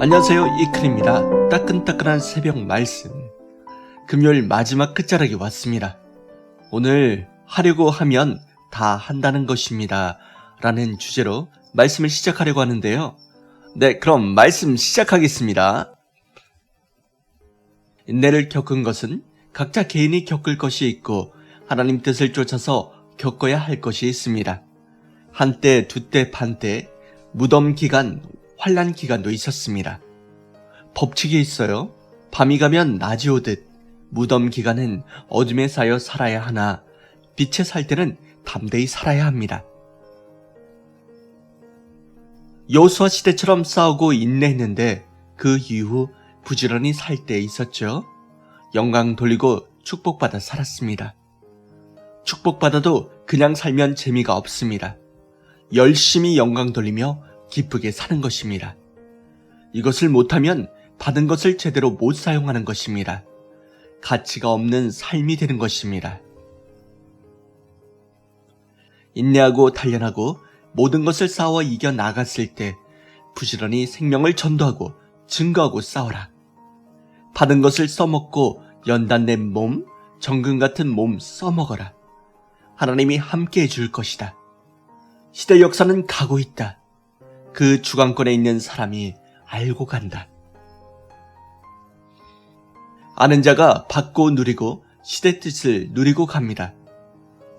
안녕하세요 이클입니다. 따끈따끈한 새벽 말씀 금요일 마지막 끝자락이 왔습니다. 오늘 하려고 하면 다 한다는 것입니다. 라는 주제로 말씀을 시작하려고 하는데요. 네 그럼 말씀 시작하겠습니다. 인내를 겪은 것은 각자 개인이 겪을 것이 있고 하나님 뜻을 쫓아서 겪어야 할 것이 있습니다. 한때, 두때, 반때, 무덤 기간, 환란 기간도 있었습니다. 법칙이 있어요. 밤이 가면 낮이 오듯 무덤 기간은 어둠에 쌓여 살아야 하나 빛에 살 때는 담대히 살아야 합니다. 여호수아 시대처럼 싸우고 인내했는데 그 이후 부지런히 살 때 있었죠. 영광 돌리고 축복받아 살았습니다. 축복받아도 그냥 살면 재미가 없습니다. 열심히 영광 돌리며 기쁘게 사는 것입니다. 이것을 못하면 받은 것을 제대로 못 사용하는 것입니다. 가치가 없는 삶이 되는 것입니다. 인내하고 단련하고 모든 것을 싸워 이겨 나갔을 때 부지런히 생명을 전도하고 증거하고 싸워라. 받은 것을 써먹고 연단된 몸, 정금 같은 몸 써먹어라. 하나님이 함께 해줄 것이다. 시대 역사는 가고 있다. 그 주관권에 있는 사람이 알고 간다. 아는 자가 받고 누리고 시대 뜻을 누리고 갑니다.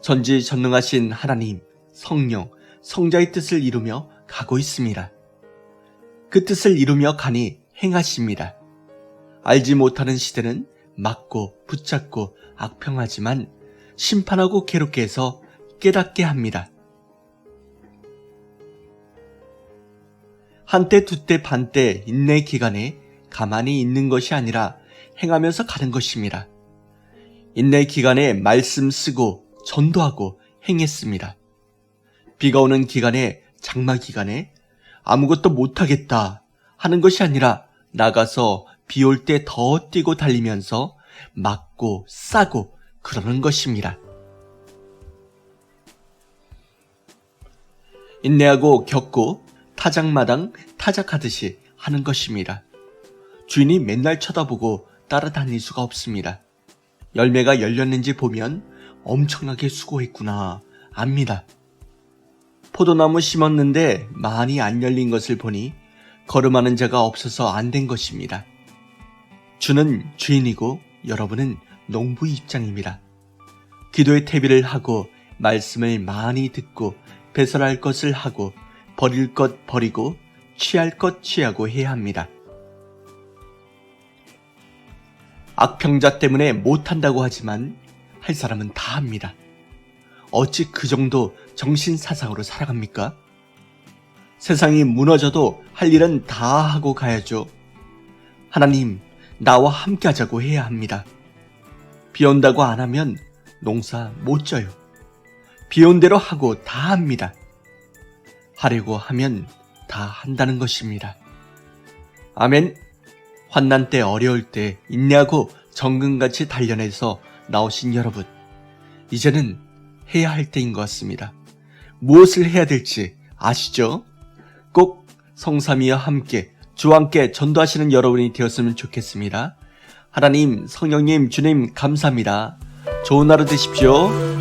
전지 전능하신 하나님, 성령, 성자의 뜻을 이루며 가고 있습니다. 그 뜻을 이루며 가니 행하십니다. 알지 못하는 시대는 막고 붙잡고 악평하지만 심판하고 괴롭게 해서 깨닫게 합니다. 한때 두때 반때 인내 기간에 가만히 있는 것이 아니라 행하면서 가는 것입니다. 인내 기간에 말씀 쓰고 전도하고 행했습니다. 비가 오는 기간에 장마 기간에 아무것도 못하겠다 하는 것이 아니라 나가서 비 올 때 더 뛰고 달리면서 맞고 싸고 그러는 것입니다. 인내하고 겪고 타작마당 타작하듯이 하는 것입니다. 주인이 맨날 쳐다보고 따라다닐 수가 없습니다. 열매가 열렸는지 보면 엄청나게 수고했구나 압니다. 포도나무 심었는데 많이 안 열린 것을 보니 걸음하는 자가 없어서 안 된 것입니다. 주는 주인이고 여러분은 농부 입장입니다. 기도의 태비를 하고 말씀을 많이 듣고 배설할 것을 하고 버릴 것 버리고 취할 것 취하고 해야 합니다. 악평자 때문에 못한다고 하지만 할 사람은 다 합니다. 어찌 그 정도 정신사상으로 살아갑니까? 세상이 무너져도 할 일은 다 하고 가야죠. 하나님, 나와 함께 하자고 해야 합니다. 비 온다고 안 하면 농사 못 져요. 비 온 대로 하고 다 합니다. 하려고 하면 다 한다는 것입니다. 아멘. 환난 때 어려울 때 인내하고 정금같이 단련해서 나오신 여러분. 이제는 해야 할 때인 것 같습니다. 무엇을 해야 될지 아시죠? 꼭 성삼위와 함께 주와 함께 전도하시는 여러분이 되었으면 좋겠습니다. 하나님, 성령님, 주님 감사합니다. 좋은 하루 되십시오.